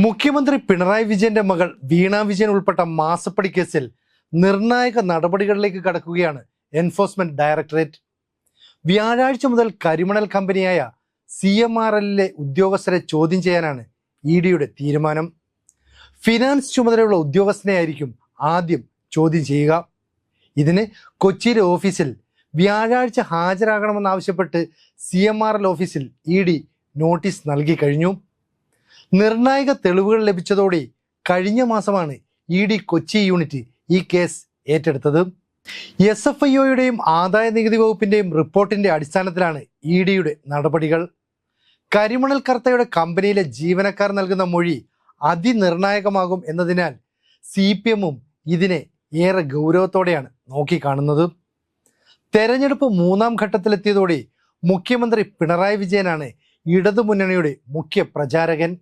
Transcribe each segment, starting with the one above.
മുഖ്യമന്ത്രി പിണറായി വിജയന്റെ മകൾ വീണ വിജയൻ ഉൾപ്പെട്ട മാസപ്പടി കേസിൽ നിർണായക നടപടികളിലേക്ക് കടക്കുകയാണ് എൻഫോഴ്സ്മെന്റ് ഡയറക്ടറേറ്റ്. വ്യാഴാഴ്ച മുതൽ കരിമണൽ കമ്പനിയായ സി എം ആർ എല്ലിലെ ഉദ്യോഗസ്ഥരെ ചോദ്യം ചെയ്യാനാണ് ഇ ഡിയുടെ തീരുമാനം. ഫിനാൻസ് ചുമതലയുള്ള ഉദ്യോഗസ്ഥനെയായിരിക്കും ആദ്യം ചോദ്യം ചെയ്യുക. ഇതിന് കൊച്ചിയിലെ ഓഫീസിൽ വ്യാഴാഴ്ച ഹാജരാകണമെന്നാവശ്യപ്പെട്ട് സി എം ആർ എൽ ഓഫീസിൽ ഇ ഡി നോട്ടീസ് നൽകി കഴിഞ്ഞു. നിർണായക തെളിവുകൾ ലഭിച്ചതോടെ കഴിഞ്ഞ മാസമാണ് ഇ ഡി കൊച്ചി യൂണിറ്റ് ഈ കേസ് ഏറ്റെടുത്തത്. എസ് എഫ് ഐ ഒയുടെയും ആദായ നികുതി വകുപ്പിന്റെയും റിപ്പോർട്ടിന്റെ അടിസ്ഥാനത്തിലാണ് ഇ ഡിയുടെ നടപടികൾ. കരിമണൽ കർത്തയുടെ കമ്പനിയിലെ ജീവനക്കാർ നൽകുന്ന മൊഴി അതിനിർണായകമാകും എന്നതിനാൽ സി പി എമ്മും ഇതിനെ ഏറെ ഗൗരവത്തോടെയാണ് നോക്കിക്കാണുന്നത്. തെരഞ്ഞെടുപ്പ് മൂന്നാം ഘട്ടത്തിലെത്തിയതോടെ മുഖ്യമന്ത്രി പിണറായി വിജയനാണ് ഇടതുമുന്നണിയുടെ മുഖ്യ പ്രചാരകൻ.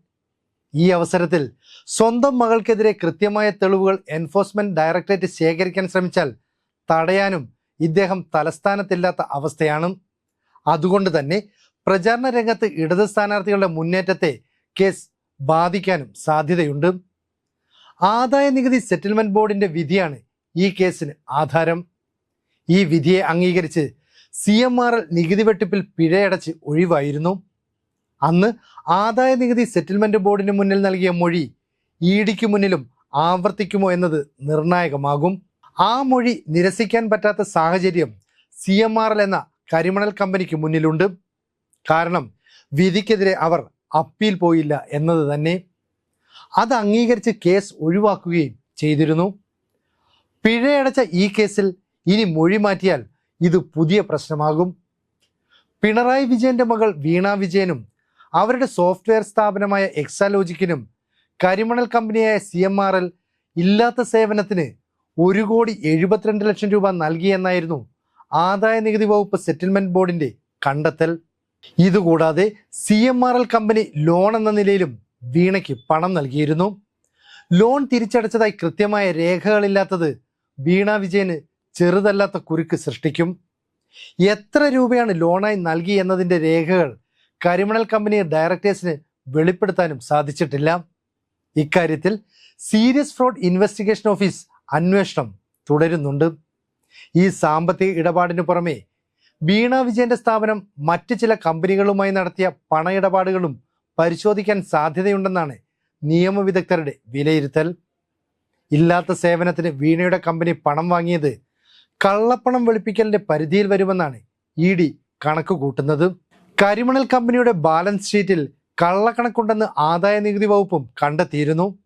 ഈ അവസരത്തിൽ സ്വന്തം മകൾക്കെതിരെ കൃത്യമായ തെളിവുകൾ എൻഫോഴ്സ്മെന്റ് ഡയറക്ടറേറ്റ് ശേഖരിക്കാൻ ശ്രമിച്ചാൽ തടയാനും ഇദ്ദേഹം തലസ്ഥാനത്തില്ലാത്ത അവസ്ഥയാണ്. അതുകൊണ്ട് തന്നെ പ്രചാരണ രംഗത്ത് ഇടത് സ്ഥാനാർത്ഥികളുടെ മുന്നേറ്റത്തെ കേസ് ബാധിക്കാനും സാധ്യതയുണ്ട്. ആദായ നികുതി സെറ്റിൽമെന്റ് ബോർഡിന്റെ വിധിയാണ് ഈ കേസിന് ആധാരം. ഈ വിധിയെ അംഗീകരിച്ച് സി എം ആർ എൽ നികുതി വെട്ടിപ്പിൽ പിഴയടച്ച് ഒഴിവായിരുന്നു. അന്ന് ആദായ നികുതി സെറ്റിൽമെന്റ് ബോർഡിന് മുന്നിൽ നൽകിയ മൊഴി ഇ ഡിക്ക് മുന്നിലും ആവർത്തിക്കുമോ എന്നത് നിർണായകമാകും. ആ മൊഴി നിരസിക്കാൻ പറ്റാത്ത സാഹചര്യം സി എം ആർ എൽ എന്ന കരിമണൽ കമ്പനിക്ക് മുന്നിലുണ്ട്. കാരണം വിധിക്കെതിരെ അവർ അപ്പീൽ പോയില്ല എന്നത് തന്നെ. അത് അംഗീകരിച്ച് കേസ് ഒഴിവാക്കുകയും ചെയ്തിരുന്നു. പിഴയടച്ച ഈ കേസിൽ ഇനി മൊഴി മാറ്റിയാൽ ഇത് പുതിയ പ്രശ്നമാകും. പിണറായി വിജയന്റെ മകൾ വീണ വിജയനും അവരുടെ സോഫ്റ്റ്വെയർ സ്ഥാപനമായ എക്സാലോജിക്കിനും കരിമണൽ കമ്പനിയായ സി എം ആർ എൽ ഇല്ലാത്ത സേവനത്തിന് ഒരു കോടി എഴുപത്തിരണ്ട് ലക്ഷം രൂപ നൽകിയെന്നായിരുന്നു ആദായ നികുതി വകുപ്പ് സെറ്റിൽമെന്റ് ബോർഡിന്റെ കണ്ടെത്തൽ. ഇതുകൂടാതെ C M R L company loan എന്ന നിലയിലും വീണയ്ക്ക് പണം നൽകിയിരുന്നു. ലോൺ തിരിച്ചടച്ചതായി കൃത്യമായ രേഖകളില്ലാത്തത് വീണ വിജയന് ചെറുതല്ലാത്ത കുരുക്ക് സൃഷ്ടിക്കും. എത്ര രൂപയാണ് ലോണായി നൽകി എന്നതിന്റെ രേഖകൾ കരിമണൽ കമ്പനി ഡയറക്ടേഴ്സിന് വെളിപ്പെടുത്താനും സാധിച്ചിട്ടില്ല. ഇക്കാര്യത്തിൽ സീരിയസ് ഫ്രോഡ് ഇൻവെസ്റ്റിഗേഷൻ ഓഫീസ് അന്വേഷണം തുടരുന്നുണ്ട്. ഈ സാമ്പത്തിക ഇടപാടിനു പുറമെ വീണ വിജയന്റെ സ്ഥാപനം മറ്റ് ചില കമ്പനികളുമായി നടത്തിയ പണ ഇടപാടുകളും പരിശോധിക്കാൻ സാധ്യതയുണ്ടെന്നാണ് നിയമവിദഗ്ധരുടെ വിലയിരുത്തൽ. ഇല്ലാത്ത സേവനത്തിന് വീണയുടെ കമ്പനി പണം വാങ്ങിയത് കള്ളപ്പണം വെളുപ്പിക്കലിന്റെ പരിധിയിൽ വരുമെന്നാണ് ഇ ഡി കണക്ക് കൂട്ടുന്നത് കരിമണൽ കമ്പനിയുടെ ബാലൻസ് ഷീറ്റിൽ കള്ളക്കണക്കുണ്ടെന്ന് ആദായ നികുതി വകുപ്പും കണ്ടെത്തിയിരുന്നു.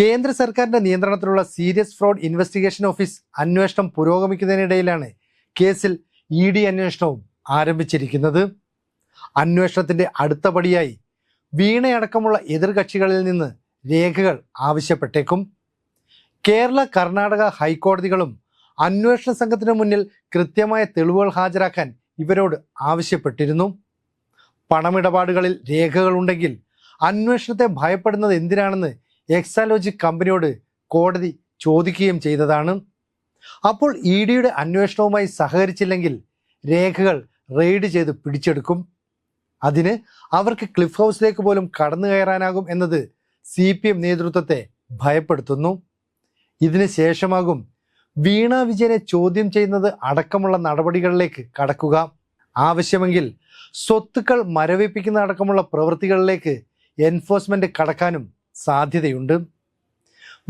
കേന്ദ്ര സർക്കാരിന്റെ നിയന്ത്രണത്തിലുള്ള സീരിയസ് ഫ്രോഡ് ഇൻവെസ്റ്റിഗേഷൻ ഓഫീസ് അന്വേഷണം പുരോഗമിക്കുന്നതിനിടയിലാണ് കേസിൽ ഇ ഡി അന്വേഷണവും ആരംഭിച്ചിരിക്കുന്നത്. അന്വേഷണത്തിന്റെ അടുത്ത പടിയായി വീണയടക്കമുള്ള എതിർകക്ഷികളിൽ നിന്ന് രേഖകൾ ആവശ്യപ്പെട്ടേക്കും. കേരള കർണാടക ഹൈക്കോടതികളും അന്വേഷണ സംഘത്തിന് മുന്നിൽ കൃത്യമായ തെളിവുകൾ ഹാജരാക്കാൻ ഇവരോട് ആവശ്യപ്പെട്ടിരുന്നു. പണമിടപാടുകളിൽ രേഖകളുണ്ടെങ്കിൽ അന്വേഷണത്തെ ഭയപ്പെടുന്നത് എന്തിനാണെന്ന് എക്സാലോജിക് കമ്പനിയോട് കോടതി ചോദിക്കുകയും ചെയ്തതാണ്. അപ്പോൾ ഇ ഡിയുടെ അന്വേഷണവുമായി സഹകരിച്ചില്ലെങ്കിൽ രേഖകൾ റെയ്ഡ് ചെയ്ത് പിടിച്ചെടുക്കും. അതിന് അവർക്ക് ക്ലിഫ് ഹൗസിലേക്ക് പോലും കടന്നു കയറാനാകും എന്നത് സി പി എം നേതൃത്വത്തെ ഭയപ്പെടുത്തുന്നു. ഇതിന് ശേഷമാകും വീണ വിജയനെ ചോദ്യം ചെയ്യുന്നത് അടക്കമുള്ള നടപടികളിലേക്ക് കടക്കുക. ആവശ്യമെങ്കിൽ സ്വത്തുക്കൾ മരവിപ്പിക്കുന്ന അടക്കമുള്ള പ്രവൃത്തികളിലേക്ക് എൻഫോഴ്സ്മെന്റ് കടക്കാനും സാധ്യതയുണ്ട്.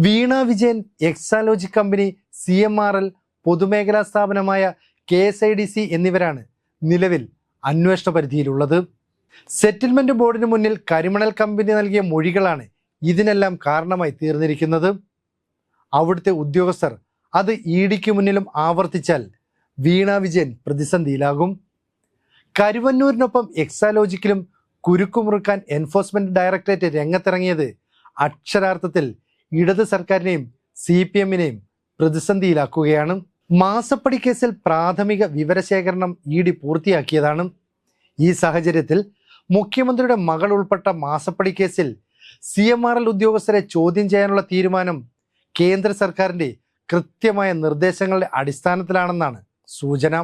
Veena Vijayan Exalogic company C M R L പൊതുമേഖലാ സ്ഥാപനമായ K S I D C എന്നിവരാണ് നിലവിൽ അന്വേഷണ പരിധിയിലുള്ളത്. സെറ്റിൽമെന്റ് ബോർഡിന് മുന്നിൽ കരിമണൽ കമ്പനി നൽകിയ മൊഴികളാണ് ഇതിനെല്ലാം കാരണമായി തീർന്നിരിക്കുന്നത്. അവിടുത്തെ ഉദ്യോഗസ്ഥർ അത് ഇ ഡിക്ക് മുന്നിലും ആവർത്തിച്ചാൽ വീണ വിജയൻ പ്രതിസന്ധിയിലാകും. കരുവന്നൂരിനൊപ്പം എക്സാലോജിക്കലും കുരുക്കുമുറുക്കാൻ എൻഫോഴ്സ്മെന്റ് ഡയറക്ടറേറ്റ് രംഗത്തിറങ്ങിയത് അക്ഷരാർത്ഥത്തിൽ ഇടത് സർക്കാരിനെയും സി പി എമ്മിനെയും പ്രതിസന്ധിയിലാക്കുകയാണ്. മാസപ്പടി കേസിൽ പ്രാഥമിക വിവരശേഖരണം ഇ ഡി പൂർത്തിയാക്കിയതാണ്. ഈ സാഹചര്യത്തിൽ മുഖ്യമന്ത്രിയുടെ മകൾ ഉൾപ്പെട്ട മാസപ്പടി കേസിൽ സി എം ആർ എൽ ഉദ്യോഗസ്ഥരെ ചോദ്യം ചെയ്യാനുള്ള തീരുമാനം കേന്ദ്ര സർക്കാരിന്റെ കൃത്യമായ നിർദ്ദേശങ്ങളുടെ അടിസ്ഥാനത്തിലാണെന്നാണ് സൂചന.